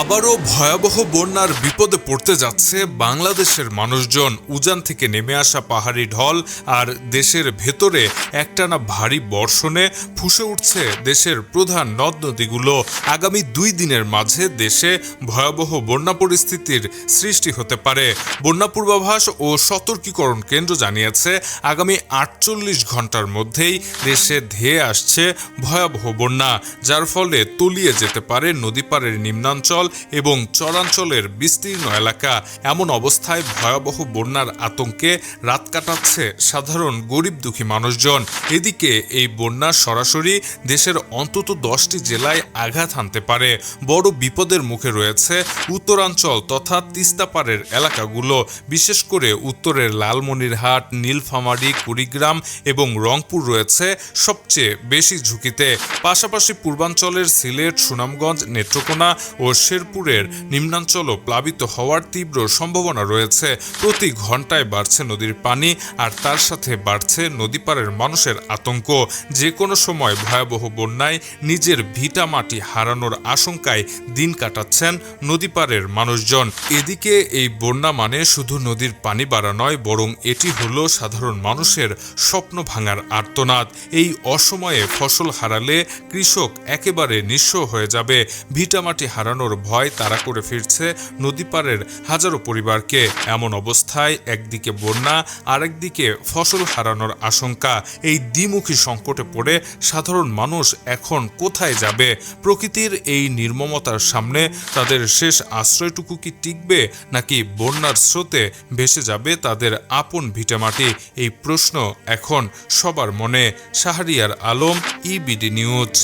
আবারও ভয়াবহ বন্যার বিপদে পড়তে যাচ্ছে বাংলাদেশের মানুষজন। উজান থেকে নেমে আসা পাহাড়ি ঢল আর দেশের ভেতরে একটানা ভারী বর্ষণে ফুসে উঠছে দেশের প্রধান নদ নদীগুলো। আগামী দুই দিনের মাঝে দেশে ভয়াবহ বন্যা পরিস্থিতির সৃষ্টি হতে পারে। বন্যা পূর্বাভাস ও সতর্কীকরণ কেন্দ্র জানিয়েছে, আগামী আটচল্লিশ ঘণ্টার মধ্যেই দেশে ধেয়ে আসছে ভয়াবহ বন্যা, যার ফলে তলিয়ে যেতে পারে নদীপাড়ের নিম্নাঞ্চল এবং চরাঞ্চলের বিস্তীর্ণ এলাকা। এমন অবস্থায় ভয়াবহ বন্যার আতঙ্কে রাত কাটাচ্ছে সাধারণ গরিব দুঃখী মানুষজন। এদিকে এই বন্যা সরাসরি দেশের অন্তত দশটি জেলায় আঘাত হানতে পারে। বড় বিপদের মুখে রয়েছে উত্তরাঞ্চল তথা তিস্তাপাড়ের এলাকাগুলো। বিশেষ করে উত্তরের লালমনিরহাট, নীলফামারী, কুড়িগ্রাম এবং রংপুর রয়েছে সবচেয়ে বেশি ঝুঁকিতে। পাশাপাশি পূর্বাঞ্চলের সিলেট, সুনামগঞ্জ, নেত্রকোনা ও শেরপুরের নিম্নাঞ্চলও প্লাবিত হওয়ার তীব্র সম্ভাবনা রয়েছে। প্রতি ঘন্টায় বাড়ছে নদীর পানি আর তার সাথে বাড়ছে নদীপাড়ের মানুষের আতঙ্ক। যে কোনো সময় ভয়াবহ বন্যায় নিজের ভিটা মাটি হারানোর আশঙ্কায় দিন কাটাচ্ছেন নদীপাড়ের মানুষজন। এদিকে এই বন্যা মানে শুধু নদীর পানি বাড়া নয়, বরং এটি হলো সাধারণ মানুষের স্বপ্ন ভাঙার আর্তনাদ। এই অসময়ে ফসল হারালে কৃষক একেবারে নিঃস্ব হয়ে যাবে। ভিটামাটি হারানোর ভয় তারা করে ফিরছে নদী নদীপাড়ের হাজারো পরিবারকে। এমন অবস্থায় একদিকে বন্যা, আরেকদিকে ফসল হারানোর আশঙ্কা। এই দ্বিমুখী সংকটে পড়ে সাধারণ মানুষ এখন কোথায় যাবে? প্রকৃতির এই নির্মমতার সামনে তাদের শেষ আশ্রয়টুকু কি টিকবে, নাকি বন্যার স্রোতে ভেসে যাবে তাদের আপন ভিটামাটি এই প্রশ্ন এখন সবার মনে। Shahriar Alam EBD news